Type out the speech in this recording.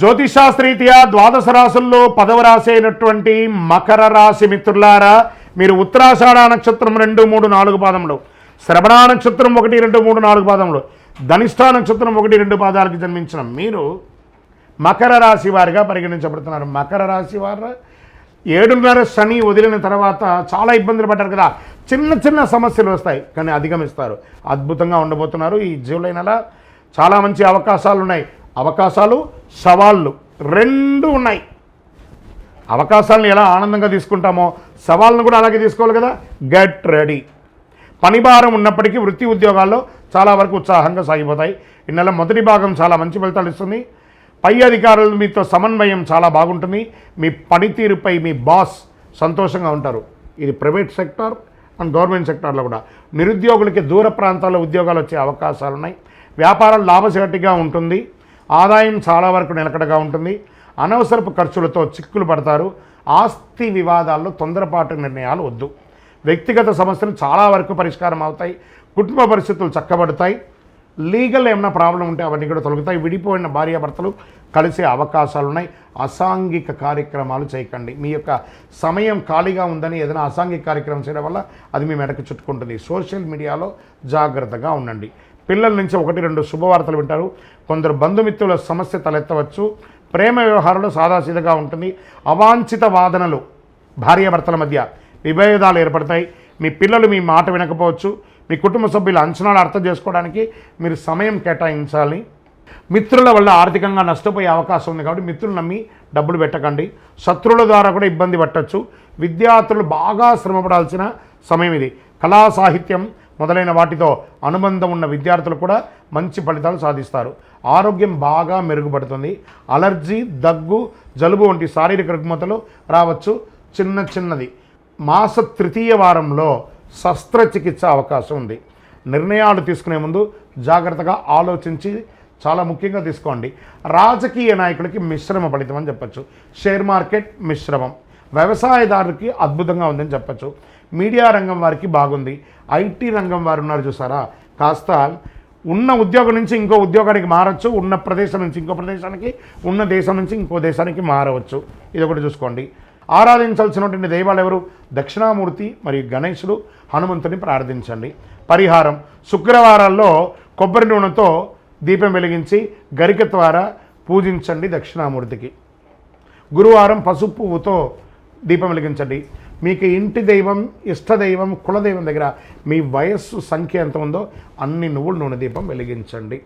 జ్యోతిషాస్త్రీత్యా ద్వాదశ రాశుల్లో పదవ రాశి అయినటువంటి మకర రాశి మిత్రులారా మీరు ఉత్తరాషాఢ నక్షత్రం రెండు మూడు నాలుగు పాదములు శ్రవణ నక్షత్రం ఒకటి రెండు మూడు నాలుగు పాదములు ధనిష్ఠా నక్షత్రం ఒకటి రెండు పాదాలకు జన్మించిన మీరు మకర రాశి వారిగా పరిగణించబడుతున్నారు. మకర రాశి వారు ఏడున్నర శని వదిలిన తర్వాత చాలా ఇబ్బందులు పడ్డారు కదా. చిన్న చిన్న సమస్యలు వస్తాయి కానీ అధిగమిస్తారు. అద్భుతంగా ఉండబోతున్నారు ఈ జూలై నెల. చాలా మంచి అవకాశాలు ఉన్నాయి. అవకాశాలు సవాళ్ళు రెండు ఉన్నాయి. అవకాశాలను ఎలా ఆనందంగా తీసుకుంటామో సవాళ్ళను కూడా అలాగే తీసుకోవాలి కదా? గెట్ రెడీ పని భారం ఉన్నప్పటికీ వృత్తి ఉద్యోగాల్లో చాలా వరకు ఉత్సాహంగా సాగిపోతాయి. ఈ నెల మొదటి భాగం చాలా మంచి ఫలితాలు ఇస్తుంది. పై అధికారులు మీతో సమన్వయం చాలా బాగుంటుంది. మీ పనితీరుపై మీ బాస్ సంతోషంగా ఉంటారు. ఇది ప్రైవేట్ సెక్టార్ అండ్ గవర్నమెంట్ సెక్టార్లో కూడా. నిరుద్యోగులకి దూర ప్రాంతాల్లో ఉద్యోగాలు వచ్చే అవకాశాలు ఉన్నాయి వ్యాపారం లాభసాటిగా ఉంటుంది. ఆదాయం చాలా వరకు నిలకడగా ఉంటుంది. అనవసరపు ఖర్చులతో చిక్కులు పడతారు. ఆస్తి వివాదాల్లో తొందరపాటు నిర్ణయాలు వద్దు. వ్యక్తిగత సమస్యలు చాలా వరకు పరిష్కారం అవుతాయి. కుటుంబ పరిస్థితులు చక్కబడతాయి. లీగల్ ఏమైనా ప్రాబ్లం ఉంటే అవన్నీ కూడా తొలగుతాయి. విడిపోయిన భార్యాభర్తలు కలిసే అవకాశాలు ఉన్నాయి అసాంఘిక కార్యక్రమాలు చేయకండి. మీ యొక్క సమయం ఖాళీగా ఉందని ఏదైనా అసాంఘిక కార్యక్రమం చేయడం వల్ల అది మీ మెడకు చుట్టుకుంటుంది. సోషల్ మీడియాలో జాగ్రత్తగా ఉండండి. పిల్లల నుంచి ఒకటి రెండు శుభవార్తలు వింటారు. కొందరు బంధుమిత్రుల సమస్య తలెత్తవచ్చు. ప్రేమ వ్యవహారంలో సాదాసీదగా ఉంటుంది. అవాంఛిత వాదనలు భార్యాభర్తల మధ్య విభేదాలు ఏర్పడతాయి. మీ పిల్లలు మీ మాట వినకపోవచ్చు. మీ కుటుంబ సభ్యుల అంచనాలు అర్థం చేసుకోవడానికి మీరు సమయం కేటాయించాలి. మిత్రుల వల్ల ఆర్థికంగా నష్టపోయే అవకాశం ఉంది కాబట్టి మిత్రులు నమ్మి డబ్బులు పెట్టకండి. శత్రువుల ద్వారా కూడా ఇబ్బంది పట్టచ్చు. విద్యార్థులు బాగా శ్రమపడాల్సిన సమయం ఇది. కళా సాహిత్యం మొదలైన వాటితో అనుబంధం ఉన్న విద్యార్థులు కూడా మంచి ఫలితాలు సాధిస్తారు. ఆరోగ్యం బాగా మెరుగుపడుతుంది. అలర్జీ దగ్గు జలుబు వంటి శారీరక రుగ్మతలు రావచ్చు. చిన్న చిన్నది. మాస తృతీయ వారంలో శస్త్రచికిత్స అవకాశం ఉంది. నిర్ణయాలు తీసుకునే ముందు జాగ్రత్తగా ఆలోచించి చాలా ముఖ్యంగా తీసుకోండి. రాజకీయ నాయకులకి మిశ్రమ ఫలితం అని చెప్పచ్చు. షేర్ మార్కెట్ మిశ్రమం. వ్యవసాయదారులకి అద్భుతంగా ఉందని చెప్పచ్చు. మీడియా రంగం వారికి బాగుంది. ఐటీ రంగం వారు ఉన్నారు చూసారా? కాస్త ఉన్న ఉద్యోగం నుంచి ఇంకో ఉద్యోగానికి మారచ్చు. ఉన్న ప్రదేశం నుంచి ఇంకో ప్రదేశానికి ఉన్న దేశం నుంచి ఇంకో దేశానికి మారవచ్చు. ఇది ఒకటి చూసుకోండి. ఆరాధించాల్సినటువంటి దైవాలు ఎవరు దక్షిణామూర్తి మరియు గణేశుడు హనుమంతుని ప్రార్థించండి. పరిహారం. శుక్రవారాల్లో కొబ్బరి నూనెతో దీపం వెలిగించి గరిక ద్వారా పూజించండి దక్షిణామూర్తికి. గురువారం పసుపు పువ్వుతో దీపం వెలిగించండి. మీకు ఇంటి దైవం ఇష్టదైవం కులదైవం దగ్గర మీ వయస్సు సంఖ్య ఎంత ఉందో అన్ని నువ్వుల నూనె దీపం వెలిగించండి.